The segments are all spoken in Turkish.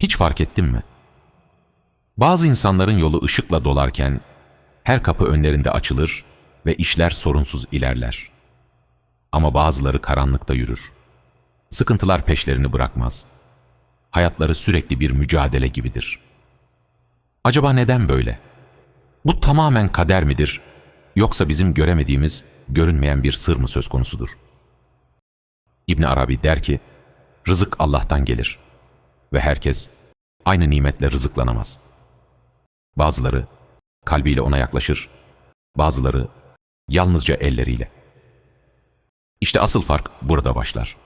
Hiç fark ettin mi? Bazı insanların yolu ışıkla dolarken her kapı önlerinde açılır ve işler sorunsuz ilerler. Ama bazıları karanlıkta yürür. Sıkıntılar peşlerini bırakmaz. Hayatları sürekli bir mücadele gibidir. Acaba neden böyle? Bu tamamen kader midir? Yoksa bizim göremediğimiz, görünmeyen bir sır mı söz konusudur? İbn Arabi der ki, rızık Allah'tan gelir ve herkes aynı nimetle rızıklanamaz. Bazıları kalbiyle ona yaklaşır, bazıları yalnızca elleriyle. İşte asıl fark burada başlar.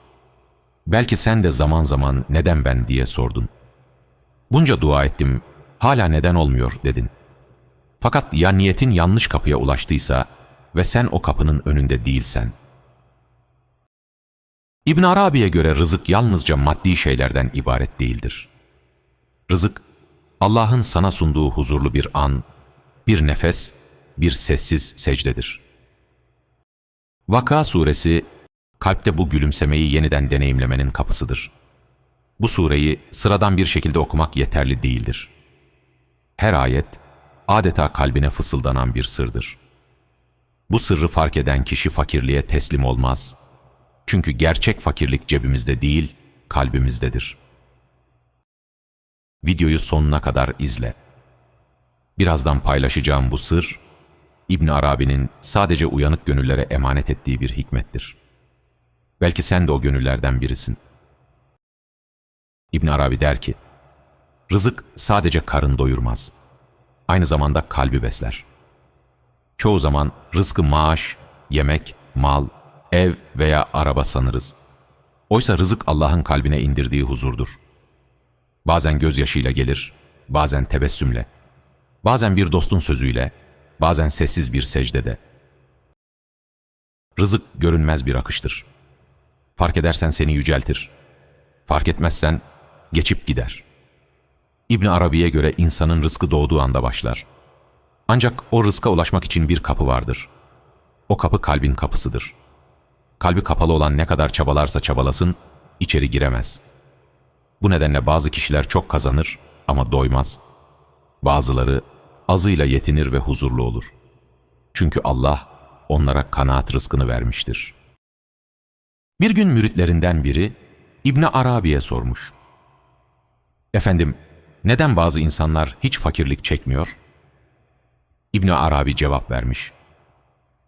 Belki sen de zaman zaman neden ben diye sordun. Bunca dua ettim, hala neden olmuyor dedin. Fakat ya niyetin yanlış kapıya ulaştıysa ve sen o kapının önünde değilsen. İbn Arabi'ye göre rızık yalnızca maddi şeylerden ibaret değildir. Rızık, Allah'ın sana sunduğu huzurlu bir an, bir nefes, bir sessiz secdedir. Vaka suresi, kalpte bu gülümsemeyi yeniden deneyimlemenin kapısıdır. Bu sureyi sıradan bir şekilde okumak yeterli değildir. Her ayet, adeta kalbine fısıldanan bir sırdır. Bu sırrı fark eden kişi fakirliğe teslim olmaz. Çünkü gerçek fakirlik cebimizde değil, kalbimizdedir. Videoyu sonuna kadar izle. Birazdan paylaşacağım bu sır, İbn Arabi'nin sadece uyanık gönüllere emanet ettiği bir hikmettir. Belki sen de o gönüllerden birisin. İbn Arabi der ki, Rızık sadece karın doyurmaz. Aynı zamanda kalbi besler. Çoğu zaman rızkı maaş, yemek, mal, ev veya araba sanırız. Oysa rızık Allah'ın kalbine indirdiği huzurdur. Bazen gözyaşıyla gelir, bazen tebessümle, bazen bir dostun sözüyle, bazen sessiz bir secdede. Rızık görünmez bir akıştır. Fark edersen seni yüceltir. Fark etmezsen geçip gider. İbn Arabi'ye göre insanın rızkı doğduğu anda başlar. Ancak o rızka ulaşmak için bir kapı vardır. O kapı kalbin kapısıdır. Kalbi kapalı olan ne kadar çabalarsa çabalasın, içeri giremez. Bu nedenle bazı kişiler çok kazanır ama doymaz. Bazıları azıyla yetinir ve huzurlu olur. Çünkü Allah onlara kanaat rızkını vermiştir. Bir gün müritlerinden biri İbni Arabi'ye sormuş. Efendim, neden bazı insanlar hiç fakirlik çekmiyor? İbni Arabi cevap vermiş.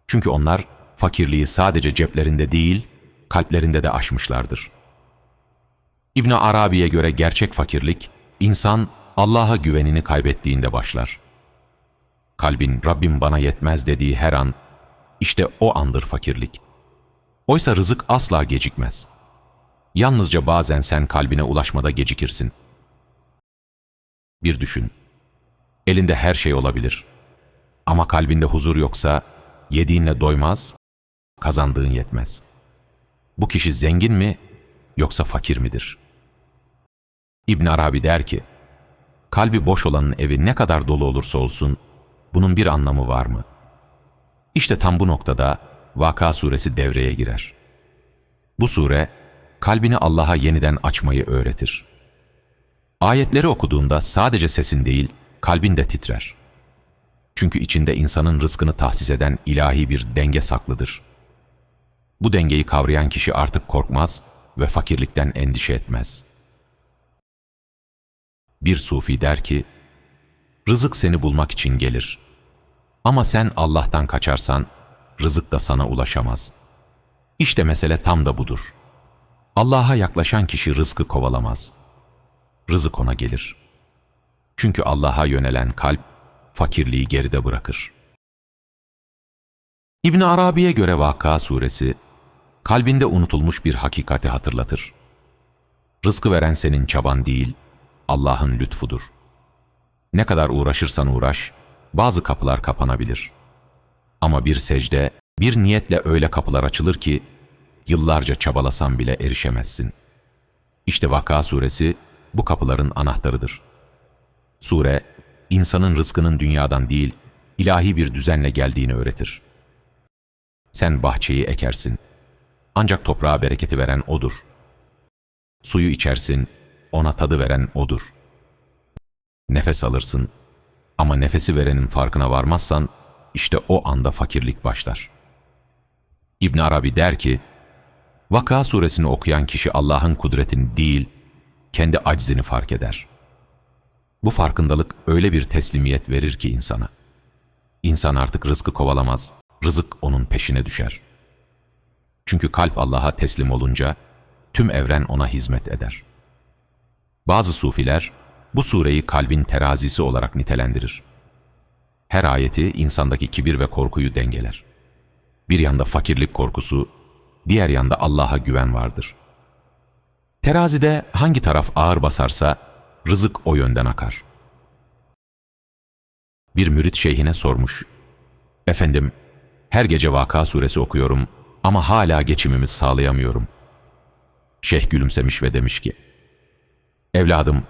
Çünkü onlar fakirliği sadece ceplerinde değil, kalplerinde de aşmışlardır. İbn Arabi'ye göre gerçek fakirlik, insan Allah'a güvenini kaybettiğinde başlar. Kalbin Rabbim bana yetmez dediği her an, işte o andır fakirlik. Oysa rızık asla gecikmez. Yalnızca bazen sen kalbine ulaşmada gecikirsin. Bir düşün. Elinde her şey olabilir. Ama kalbinde huzur yoksa, yediğinle doymaz, kazandığın yetmez. Bu kişi zengin mi yoksa fakir midir? İbn Arabi der ki, kalbi boş olanın evi ne kadar dolu olursa olsun, bunun bir anlamı var mı? İşte tam bu noktada Vaka suresi devreye girer. Bu sure, kalbini Allah'a yeniden açmayı öğretir. Ayetleri okuduğunda sadece sesin değil, kalbin de titrer. Çünkü içinde insanın rızkını tahsis eden ilahi bir denge saklıdır. Bu dengeyi kavrayan kişi artık korkmaz ve fakirlikten endişe etmez. Bir sufi der ki, Rızık seni bulmak için gelir. Ama sen Allah'tan kaçarsan, rızık da sana ulaşamaz. İşte mesele tam da budur. Allah'a yaklaşan kişi rızkı kovalamaz. Rızık ona gelir. Çünkü Allah'a yönelen kalp, fakirliği geride bırakır. İbn Arabi'ye göre Vakıa suresi, kalbinde unutulmuş bir hakikati hatırlatır. Rızkı veren senin çaban değil, Allah'ın lütfudur. Ne kadar uğraşırsan uğraş, bazı kapılar kapanabilir. Ama bir secde, bir niyetle öyle kapılar açılır ki, yıllarca çabalasan bile erişemezsin. İşte Vakıa suresi bu kapıların anahtarıdır. Sure, insanın rızkının dünyadan değil, ilahi bir düzenle geldiğini öğretir. Sen bahçeyi ekersin. Ancak toprağa bereketi veren O'dur. Suyu içersin, ona tadı veren O'dur. Nefes alırsın ama nefesi verenin farkına varmazsan işte o anda fakirlik başlar. İbn Arabi der ki, Vaka suresini okuyan kişi Allah'ın kudretini değil, kendi aczini fark eder. Bu farkındalık öyle bir teslimiyet verir ki insana. İnsan artık rızkı kovalamaz, rızık onun peşine düşer. Çünkü kalp Allah'a teslim olunca tüm evren ona hizmet eder. Bazı sufiler bu sureyi kalbin terazisi olarak nitelendirir. Her ayeti insandaki kibir ve korkuyu dengeler. Bir yanda fakirlik korkusu, diğer yanda Allah'a güven vardır. Terazide hangi taraf ağır basarsa rızık o yönden akar. Bir mürit şeyhine sormuş. Efendim, her gece Vaka suresi okuyorum ama hala geçimimi sağlayamıyorum. Şeyh gülümsemiş ve demiş ki, Evladım,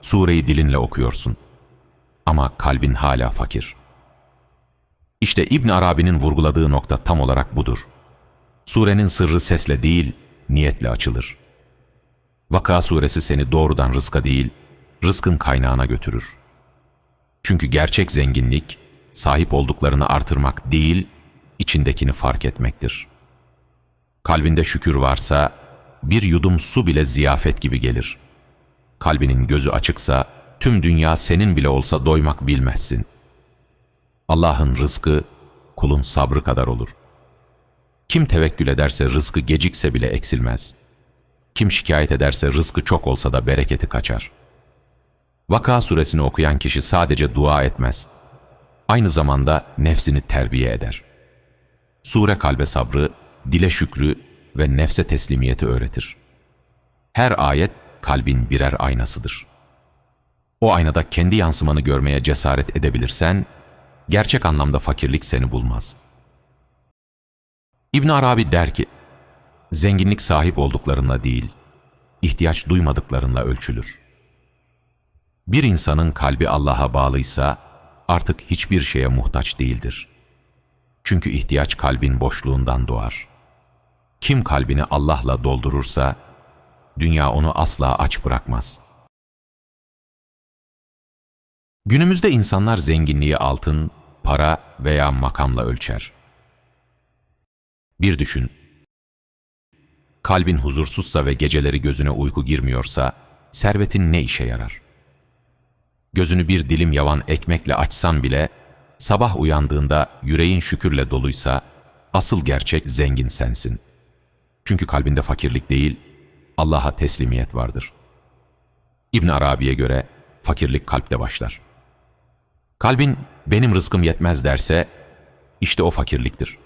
sureyi dilinle okuyorsun ama kalbin hala fakir. İşte İbn Arabi'nin vurguladığı nokta tam olarak budur. Surenin sırrı sesle değil, niyetle açılır. Vaka suresi seni doğrudan rızka değil, rızkın kaynağına götürür. Çünkü gerçek zenginlik, sahip olduklarını artırmak değil, içindekini fark etmektir. Kalbinde şükür varsa, bir yudum su bile ziyafet gibi gelir. Kalbinin gözü açıksa, tüm dünya senin bile olsa doymak bilmezsin. Allah'ın rızkı, kulun sabrı kadar olur. Kim tevekkül ederse rızkı gecikse bile eksilmez. Kim şikayet ederse rızkı çok olsa da bereketi kaçar. Vaka suresini okuyan kişi sadece dua etmez. Aynı zamanda nefsini terbiye eder. Sure kalbe sabrı, dile şükrü ve nefse teslimiyeti öğretir. Her ayet kalbin birer aynasıdır. O aynada kendi yansımanı görmeye cesaret edebilirsen, gerçek anlamda fakirlik seni bulmaz. İbn Arabi der ki, zenginlik sahip olduklarınla değil, ihtiyaç duymadıklarınla ölçülür. Bir insanın kalbi Allah'a bağlıysa, artık hiçbir şeye muhtaç değildir. Çünkü ihtiyaç kalbin boşluğundan doğar. Kim kalbini Allah'la doldurursa, dünya onu asla aç bırakmaz. Günümüzde insanlar zenginliği altın, para veya makamla ölçer. Bir düşün. Kalbin huzursuzsa ve geceleri gözüne uyku girmiyorsa, servetin ne işe yarar? Gözünü bir dilim yavan ekmekle açsan bile, sabah uyandığında yüreğin şükürle doluysa, asıl gerçek zengin sensin. Çünkü kalbinde fakirlik değil, Allah'a teslimiyet vardır. İbn Arabi'ye göre fakirlik kalpte başlar. Kalbin benim rızkım yetmez derse işte o fakirliktir.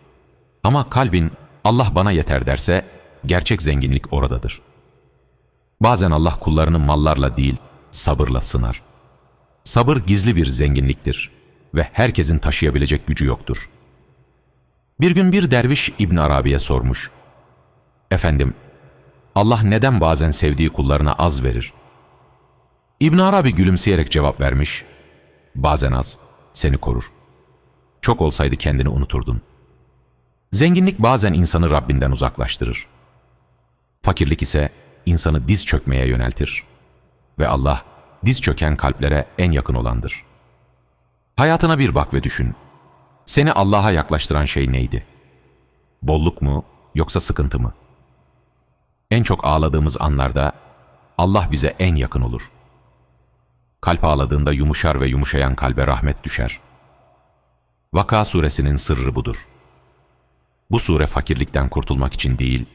Ama kalbin Allah bana yeter derse gerçek zenginlik oradadır. Bazen Allah kullarını mallarla değil sabırla sınar. Sabır gizli bir zenginliktir ve herkesin taşıyabilecek gücü yoktur. Bir gün bir derviş İbn Arabi'ye sormuş. Efendim, Allah neden bazen sevdiği kullarına az verir? İbn Arabi gülümseyerek cevap vermiş. Bazen az, seni korur. Çok olsaydı kendini unuturdun. Zenginlik bazen insanı Rabbinden uzaklaştırır. Fakirlik ise insanı diz çökmeye yöneltir. Ve Allah, diz çöken kalplere en yakın olandır. Hayatına bir bak ve düşün. Seni Allah'a yaklaştıran şey neydi? Bolluk mu yoksa sıkıntı mı? En çok ağladığımız anlarda Allah bize en yakın olur. Kalp ağladığında yumuşar ve yumuşayan kalbe rahmet düşer. Vaka suresinin sırrı budur. Bu sure fakirlikten kurtulmak için değil,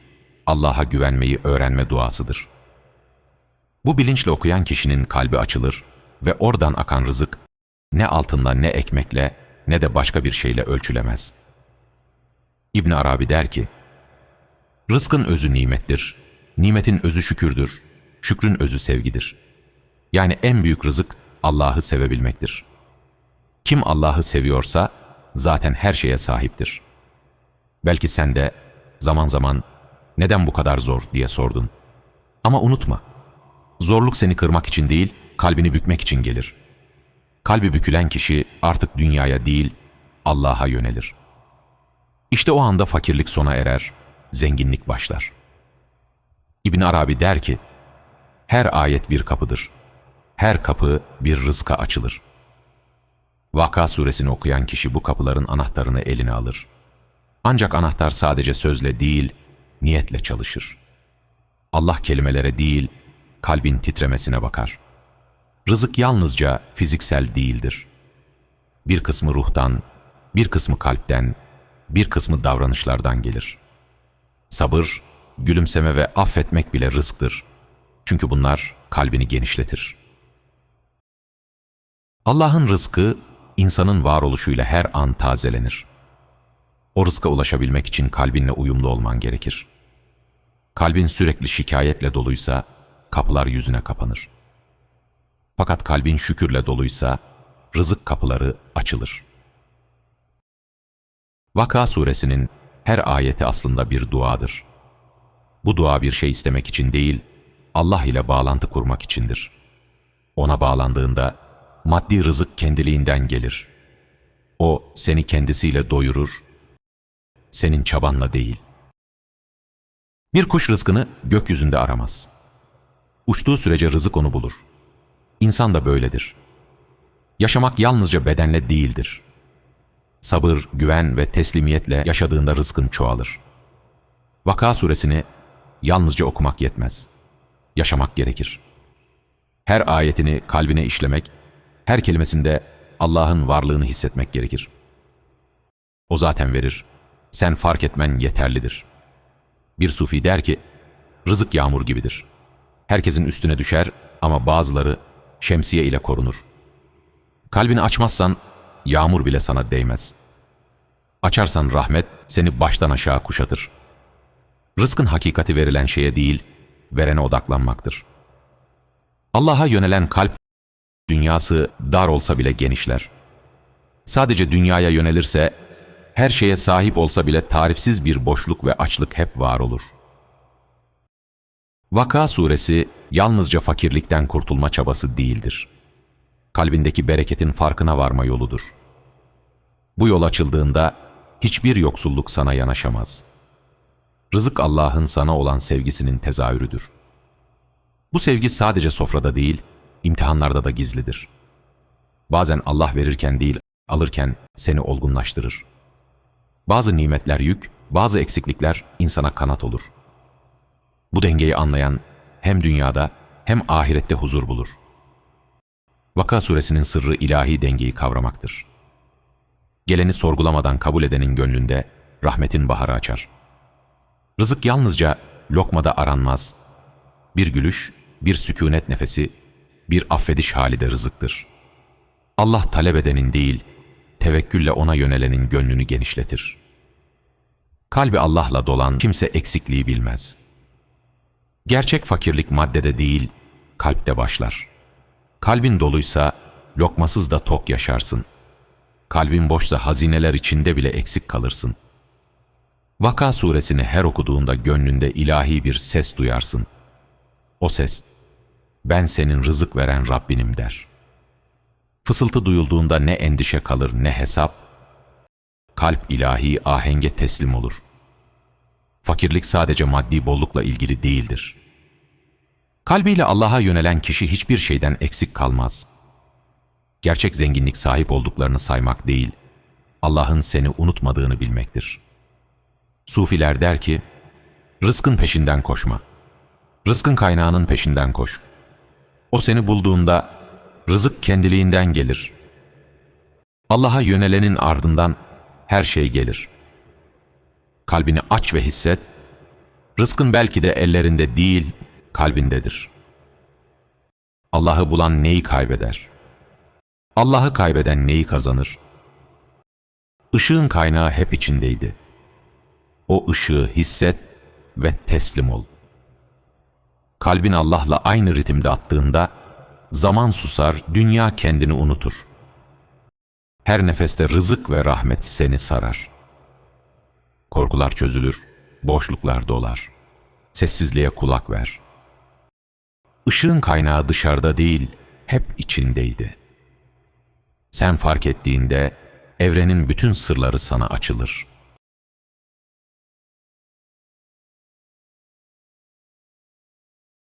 Allah'a güvenmeyi öğrenme duasıdır. Bu bilinçle okuyan kişinin kalbi açılır ve oradan akan rızık ne altınla ne ekmekle ne de başka bir şeyle ölçülemez. İbn Arabi der ki, Rızkın özü nimettir, nimetin özü şükürdür, şükrün özü sevgidir. Yani en büyük rızık Allah'ı sevebilmektir. Kim Allah'ı seviyorsa zaten her şeye sahiptir. Belki sen de zaman zaman neden bu kadar zor diye sordun. Ama unutma, zorluk seni kırmak için değil, kalbini bükmek için gelir. Kalbi bükülen kişi artık dünyaya değil, Allah'a yönelir. İşte o anda fakirlik sona erer, zenginlik başlar. İbn Arabi der ki, Her ayet bir kapıdır. Her kapı bir rızka açılır. Vaka suresini okuyan kişi bu kapıların anahtarını eline alır. Ancak anahtar sadece sözle değil, niyetle çalışır. Allah kelimelere değil, kalbin titremesine bakar. Rızık yalnızca fiziksel değildir. Bir kısmı ruhtan, bir kısmı kalpten, bir kısmı davranışlardan gelir. Sabır, gülümseme ve affetmek bile rızktır. Çünkü bunlar kalbini genişletir. Allah'ın rızkı insanın varoluşuyla her an tazelenir. O rızka ulaşabilmek için kalbinle uyumlu olman gerekir. Kalbin sürekli şikayetle doluysa kapılar yüzüne kapanır. Fakat kalbin şükürle doluysa rızık kapıları açılır. Vaka suresinin her ayeti aslında bir duadır. Bu dua bir şey istemek için değil, Allah ile bağlantı kurmak içindir. Ona bağlandığında maddi rızık kendiliğinden gelir. O seni kendisiyle doyurur, senin çabanla değil. Bir kuş rızkını gökyüzünde aramaz. Uçtuğu sürece rızık onu bulur. İnsan da böyledir. Yaşamak yalnızca bedenle değildir. Sabır, güven ve teslimiyetle yaşadığında rızkın çoğalır. Vaka suresini yalnızca okumak yetmez. Yaşamak gerekir. Her ayetini kalbine işlemek, her kelimesinde Allah'ın varlığını hissetmek gerekir. O zaten verir. Sen fark etmen yeterlidir. Bir sufi der ki, rızık yağmur gibidir. Herkesin üstüne düşer ama bazıları şemsiye ile korunur. Kalbini açmazsan yağmur bile sana değmez. Açarsan rahmet seni baştan aşağı kuşatır. Rızkın hakikati verilen şeye değil, verene odaklanmaktır. Allah'a yönelen kalp, dünyası dar olsa bile genişler. Sadece dünyaya yönelirse, her şeye sahip olsa bile tarifsiz bir boşluk ve açlık hep var olur. Vaka suresi yalnızca fakirlikten kurtulma çabası değildir. Kalbindeki bereketin farkına varma yoludur. Bu yol açıldığında hiçbir yoksulluk sana yanaşamaz. Rızık Allah'ın sana olan sevgisinin tezahürüdür. Bu sevgi sadece sofrada değil, imtihanlarda da gizlidir. Bazen Allah verirken değil, alırken seni olgunlaştırır. Bazı nimetler yük, bazı eksiklikler insana kanat olur. Bu dengeyi anlayan hem dünyada hem ahirette huzur bulur. Vaka suresinin sırrı ilahi dengeyi kavramaktır. Geleni sorgulamadan kabul edenin gönlünde rahmetin baharı açar. Rızık yalnızca lokmada aranmaz. Bir gülüş, bir sükunet nefesi, bir affediş hali de rızıktır. Allah talep edenin değil, tevekkülle ona yönelenin gönlünü genişletir. Kalbi Allah'la dolan kimse eksikliği bilmez. Gerçek fakirlik maddede değil, kalpte başlar. Kalbin doluysa lokmasız da tok yaşarsın. Kalbin boşsa hazineler içinde bile eksik kalırsın. Vaka suresini her okuduğunda gönlünde ilahi bir ses duyarsın. O ses, ben senin rızık veren Rabbinim der. Fısıltı duyulduğunda ne endişe kalır ne hesap, kalp ilahi ahenge teslim olur. Fakirlik sadece maddi bollukla ilgili değildir. Kalbiyle Allah'a yönelen kişi hiçbir şeyden eksik kalmaz. Gerçek zenginlik sahip olduklarını saymak değil, Allah'ın seni unutmadığını bilmektir. Sufiler der ki, rızkın peşinden koşma. Rızkın kaynağının peşinden koş. O seni bulduğunda rızık kendiliğinden gelir. Allah'a yönelenin ardından her şey gelir. Kalbini aç ve hisset, rızkın belki de ellerinde değil, kalbindedir. Allah'ı bulan neyi kaybeder? Allah'ı kaybeden neyi kazanır? Işığın kaynağı hep içindeydi. O ışığı hisset ve teslim ol. Kalbin Allah'la aynı ritimde attığında, zaman susar, dünya kendini unutur. Her nefeste rızık ve rahmet seni sarar. Korkular çözülür, boşluklar dolar. Sessizliğe kulak ver. Işığın kaynağı dışarıda değil, hep içindeydi. Sen fark ettiğinde evrenin bütün sırları sana açılır.''